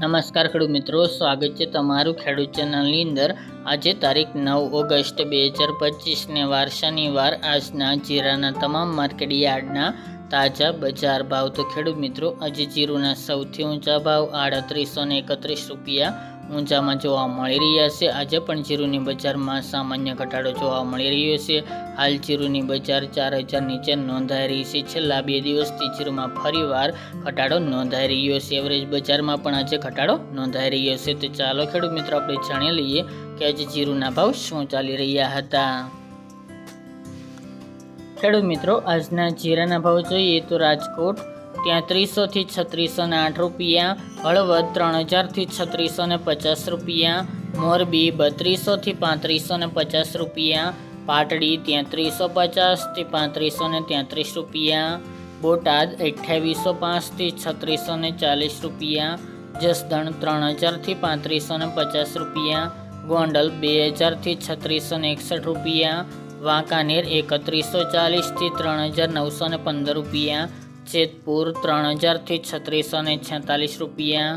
નમસ્કાર ખેડૂત મિત્રો, સ્વાગત છે તમારું ખેડૂત ચેનલની અંદર. આજે તારીખ નવ ઓગસ્ટ બે હજાર પચીસને વાર શનિવાર. આજના જીરાના તમામ માર્કેટ યાર્ડના તાજા બજાર ભાવ. તો ખેડૂત મિત્રો, આજે જીરુના સૌથી ઊંચા ભાવ આડત્રીસો એકત્રીસ રૂપિયા ઊંચામાં જોવા મળી રહ્યા છે. આજે પણ જીરુની બજારમાં સામાન્ય ઘટાડો જોવા મળી રહ્યો છે. હાલ જીરુની બજાર ચાર હજાર નીચે નોંધાઈ રહી છે. છેલ્લા બે દિવસથી જીરુમાં ફરીવાર ઘટાડો નોંધાઈ રહ્યો છે. એવરેજ બજારમાં પણ આજે ઘટાડો નોંધાઈ રહ્યો છે. તો ચાલો ખેડૂત મિત્રો, આપણે જાણી લઈએ કે આજે જીરુના ભાવ શું ચાલી રહ્યા હતા. ખેડૂત મિત્રો, આજના જીરાના ભાવ જોઈએ તો રાજકોટ ત્યાં ત્રીસોથી છત્રીસો ને આઠ રૂપિયા, હળવદ ત્રણ હજારથી છત્રીસો ને પચાસ રૂપિયા, મોરબી બત્રીસોથી પાંત્રીસો ને પચાસ રૂપિયા, પાટડી ત્યાં ત્રીસો પચાસથી પાંત્રીસો ને તેત્રીસ રૂપિયા, બોટાદ અઠ્યાવીસો પાંચથી છત્રીસો ને ચાલીસ રૂપિયા, જસદણ ત્રણ હજારથી પાંત્રીસો ને પચાસ રૂપિયા, ગોંડલ બે હજારથી છત્રીસો ને એકસઠ રૂપિયા, વાંકાનેર એકત્રીસો ચાલીસથી ત્રણ હજાર નવસો ને પંદર રૂપિયા જેતપુર ત્રણ હજારથી છત્રીસો ને છેતાલીસ રૂપિયા.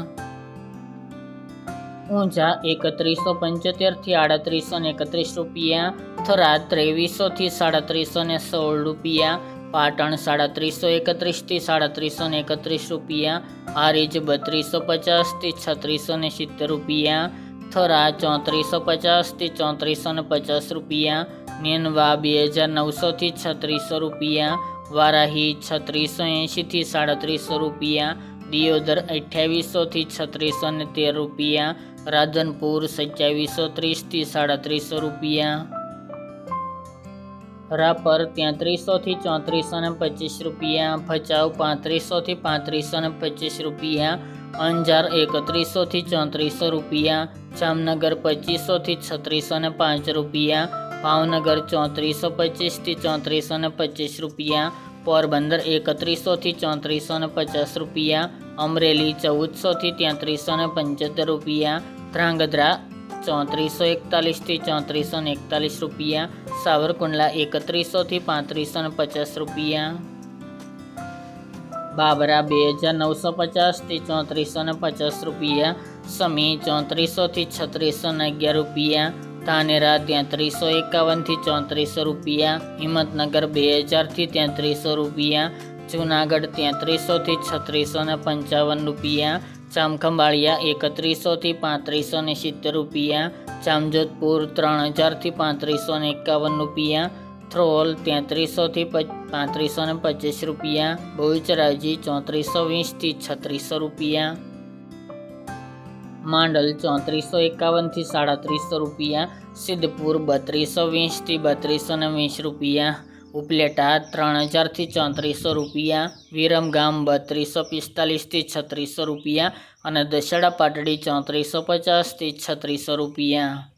ઊંઝા એકત્રીસો પંચોતેરથી આડત્રીસો ને એકત્રીસ રૂપિયા. થરાદ ત્રેવીસોથી સાડત્રીસો ને સોળ રૂપિયા. પાટણ સાડત્રીસો એકત્રીસથી સાડત્રીસો ને એકત્રીસ રૂપિયા. આરીજ બત્રીસો પચાસથી છત્રીસો ને સિત્તેર રૂપિયા. થરા ચોત્રીસો પચાસથી ચોત્રીસો ને પચાસ રૂપિયા. નેનવા બે હજાર નવસોથી છત્રીસો રૂપિયા. વારાહી છત્રીસો એંશીથી સાડત્રીસો રૂપિયા, દિયોદર અઠ્યાવીસોથી છત્રીસો ને તેર રૂપિયા, રાધનપુર સત્યાવીસો ત્રીસથી સાડત્રીસો રૂપિયા. રાપર ત્યાંત્રીસોથી ચોત્રીસો ને પચીસ રૂપિયા, ભચાઉ પાંત્રીસોથી પાંત્રીસો ને પચીસ રૂપિયા, અંજાર એકત્રીસોથી ચોત્રીસો રૂપિયા જામનગર પચીસોથી છત્રીસો ને પાંચ રૂપિયા, ભાવનગર ચોત્રીસો પચીસથી ચોત્રીસો ને પચીસ રૂપિયા, પોરબંદર એકત્રીસોથી ચોત્રીસો ને પચાસ રૂપિયા, અમરેલી ચૌદસોથી તેત્રીસો ને પંચોતેર રૂપિયા, ધ્રાંગધ્રા ચોત્રીસો એકતાલીસથી ચોત્રીસો ને એકતાલીસ રૂપિયા, સાવરકુંડલા એકત્રીસોથી પાંત્રીસો ને પચાસ રૂપિયા. બાબરા બે હજાર નવસો પચાસથી ચોત્રીસો ને પચાસ રૂપિયા સમી ચોત્રીસોથી છત્રીસો ને અગિયાર રૂપિયા. ધાનેરા તેત્રીસો એકાવનથી ચોત્રીસો રૂપિયા. હિંમતનગર, બે હજારથી ત્યાંત્રીસો રૂપિયા. જુનાગઢ તેત્રીસોથી છત્રીસો ને પંચાવન રૂપિયા. જામખંભાળિયા એકત્રીસોથી પાંત્રીસો ને સિત્તેર રૂપિયા. જામજોધપુર, ત્રણ હજારથી પાંત્રીસો ને એકાવન રૂપિયા. થ્રોલ તેત્રીસોથી પાંત્રીસો ને પચીસ રૂપિયા. બહુચરાજી ચોત્રીસો વીસથી છત્રીસો રૂપિયા. માંડલ ચોત્રીસો એકાવનથી સાડત્રીસો રૂપિયા, સિદ્ધપુર બત્રીસો વીસથી બત્રીસો ને વીસ રૂપિયા, ઉપલેટા ત્રણ હજારથી ચોત્રીસો રૂપિયા વિરમગામ બત્રીસો પિસ્તાલીસથી છત્રીસો રૂપિયા અને દશેડા પાટડી ચોત્રીસો પચાસથી છત્રીસો રૂપિયા.